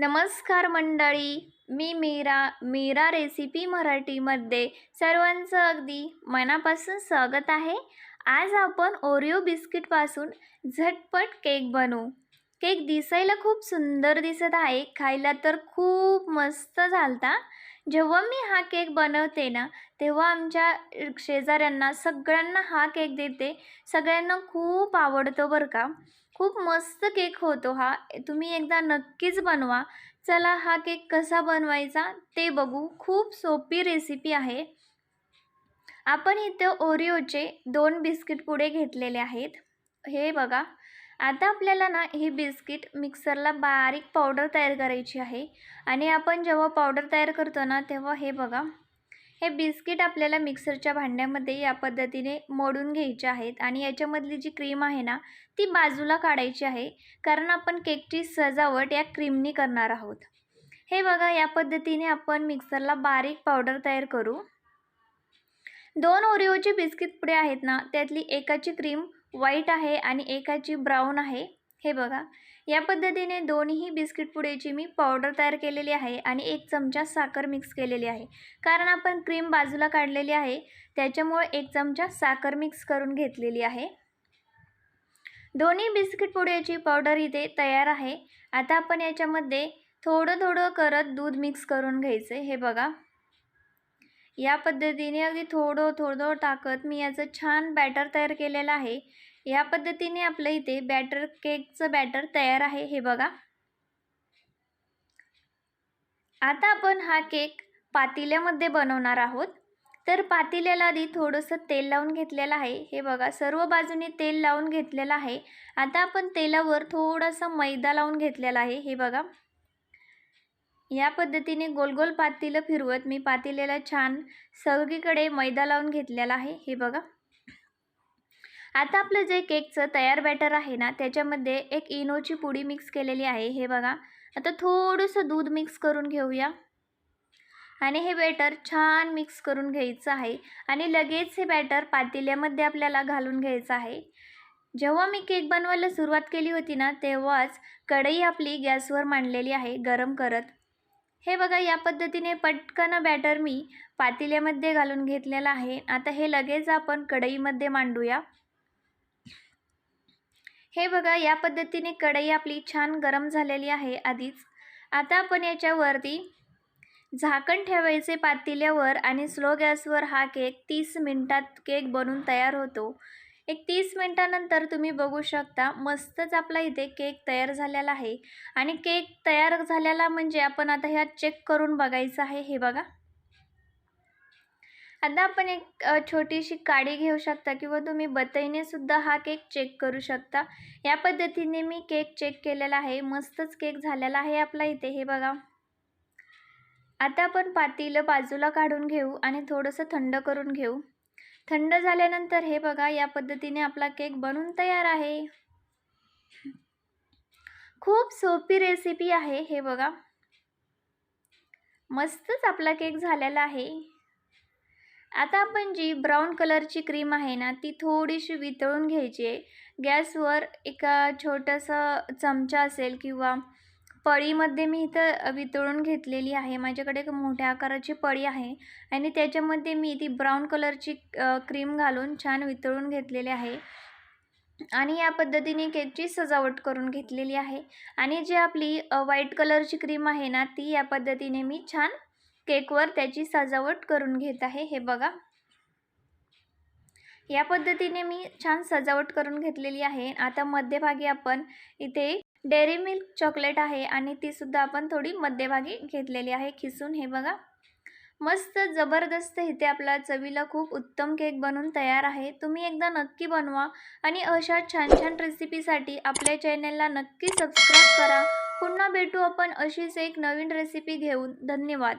नमस्कार मंडळी मी मीरा मीरा रेसिपी मराठीमध्ये सर्वांचं अगदी मनापासून स्वागत आहे. आज आपण ओरिओ बिस्किटपासून झटपट केक बनवू. केक दिसायला खूप सुंदर दिसत आहे. खायला तर खूप मस्त झालता. जेव्हा मी हा केक बनवते ना तेव्हा आमच्या शेजाऱ्यांना सगळ्यांना हा केक देते. सगळ्यांना खूप आवडतो बरं का. खूप मस्त केक होतो हा. तुम्ही एकदा नक्कीच बनवा. चला हा केक कसा बनवायचा ते बघू. खूप सोपी रेसिपी आहे. आपण इथे ओरिओचे दोन बिस्किट पुडे घेतलेले आहेत. हे बघा. आता आपल्याला ना ही बिस्किट मिक्सरला बारीक पावडर तयार करायची आहे. आणि आपण जेव्हा पावडर तयार करतो ना तेव्हा हे बघा हे बिस्किट आपल्याला मिक्सरच्या भांड्यामध्ये या पद्धतीने मोडून घ्यायचे आहेत. आणि याच्यामधली जी क्रीम आहे ना ती बाजूला काढायची आहे. कारण आपण केकची सजावट या क्रीमनी करणार आहोत. हे बघा या पद्धतीने आपण मिक्सरला बारीक पावडर तयार करू. दोन ओरिओचे बिस्किट पुढे आहेत ना त्यातली एकाची क्रीम व्हाईट आहे आणि एकाची ब्राऊन आहे. हे बघा. या पद्धतीने दोन्ही बिस्किट पुडेची मी पावडर तयार केलेली आहे आणि एक चमचा साखर मिक्स केलेली आहे. कारण आपण क्रीम बाजूला काढलेली आहे त्याच्यामुळे एक चमचा साखर मिक्स करून घेतलेली आहे. दोन्ही बिस्किट पुड्याची पावडर इथे तयार आहे. आता आपण याच्यामध्ये थोडं थोडं करत दूध मिक्स करून घ्यायचं हे बघा. या पद्धतीने अगदी थोडं थोडं टाकत मी याचं छान बॅटर तयार केलेलं आहे. या पद्धतीने आपलं इथे बॅटर केकचं बॅटर तयार आहे. हे बघा. आता आपण हा केक पातिल्यामध्ये बनवणार आहोत. तर पातिल्याला आधी थोडंसं तेल लावून घेतलेलं आहे. हे बघा सर्व बाजूने तेल लावून घेतलेलं आहे. आता आपण तेलावर थोडंसं मैदा लावून घेतलेला आहे. हे बघा. या पद्धतीने गोल गोल पातेलं फिरवत मी पातेल्याला छान सगळीकडे मैदा लावून घेतलेला आहे. हे बघा. आता आपलं जे केकचं तयार बॅटर आहे ना त्याच्यामध्ये एक इनोची पुडी मिक्स केलेली आहे. हे बघा. आता थोडंसं दूध मिक्स करून घेऊया. आणि हे बॅटर छान मिक्स करून घ्यायचं आहे. आणि लगेच हे बॅटर पातेल्यामध्ये आपल्याला घालून घ्यायचं आहे. जेव्हा मी केक बनवायला सुरुवात केली होती ना तेव्हाच कढई आपली गॅसवर मांडलेली आहे गरम करत. हे बघा या पद्धतीने पटकन बॅटर मी पातेल्यामध्ये घालून घेतलेलं आहे. आता हे लगेच आपण कढईमध्ये मांडूया. हे बघा या पद्धतीने कढई आपली छान गरम झालेली आहे आधीच. आता आपण याच्यावरती झाकण ठेवायचे पातेल्यावर आणि स्लो गॅसवर हा केक तीस मिनटात केक बनून तयार होतो. एक तीस मिनटानंतर तुम्ही बघू शकता मस्तच आपला इथे केक तयार झालेला आहे. आणि केक तयार झालेला म्हणजे आपण आता ह्या चेक करून बघायचं आहे हे बघा. आता आपण एक छोटीशी काडी घेऊ शकता किंवा तुम्ही बतईने सुद्धा हा केक चेक करू शकता. या पद्धतीने मी केक चेक केलेला आहे मस्तच केक झालेला आहे आपला इथे हे बघा. आता आपण पातीलं बाजूला काढून घेऊ आणि थोडंसं थंड करून घेऊ. थंड झाल्यानंतर हे बघा या पद्धतीने आपला केक बनून तयार आहे. खूप सोपी रेसिपी आहे हे बघा. मस्तच आपला केक झालेला आहे. आता आपण जी ब्राऊन कलरची क्रीम आहे ना ती थोडीशी वितळून घ्यायची आहे. गॅसवर एका छोटंसं चमचा असेल किंवा पळीमध्ये मी इथं वितळून घेतलेली आहे. माझ्याकडे एक मोठ्या आकाराची पळी आहे आणि त्याच्यामध्ये मी ती ब्राऊन कलरची क्रीम घालून छान वितळून घेतलेली आहे. आणि या पद्धतीने केकची सजावट करून घेतलेली आहे. आणि जी आपली व्हाईट कलरची क्रीम आहे ना ती या पद्धतीने मी छान केकवर त्याची सजावट करून घेत आहे. हे बघा. या पद्धतीने मी छान सजावट करून घेतलेली आहे. आता मध्यभागी आपण इथे डेअरी मिल्क चॉकलेट आहे आणि तीसुद्धा आपण थोडी मध्यभागी घेतलेली आहे खिसून. हे बघा. मस्त जबरदस्त. इथे आपला चवीला खूप उत्तम केक बनून तयार आहे. तुम्ही एकदा नक्की बनवा आणि अशा छान छान रेसिपीसाठी आपल्या चॅनलला नक्की सबस्क्राईब करा. पुन्हा भेटू आपण अशीच एक नवीन रेसिपी घेऊन. धन्यवाद.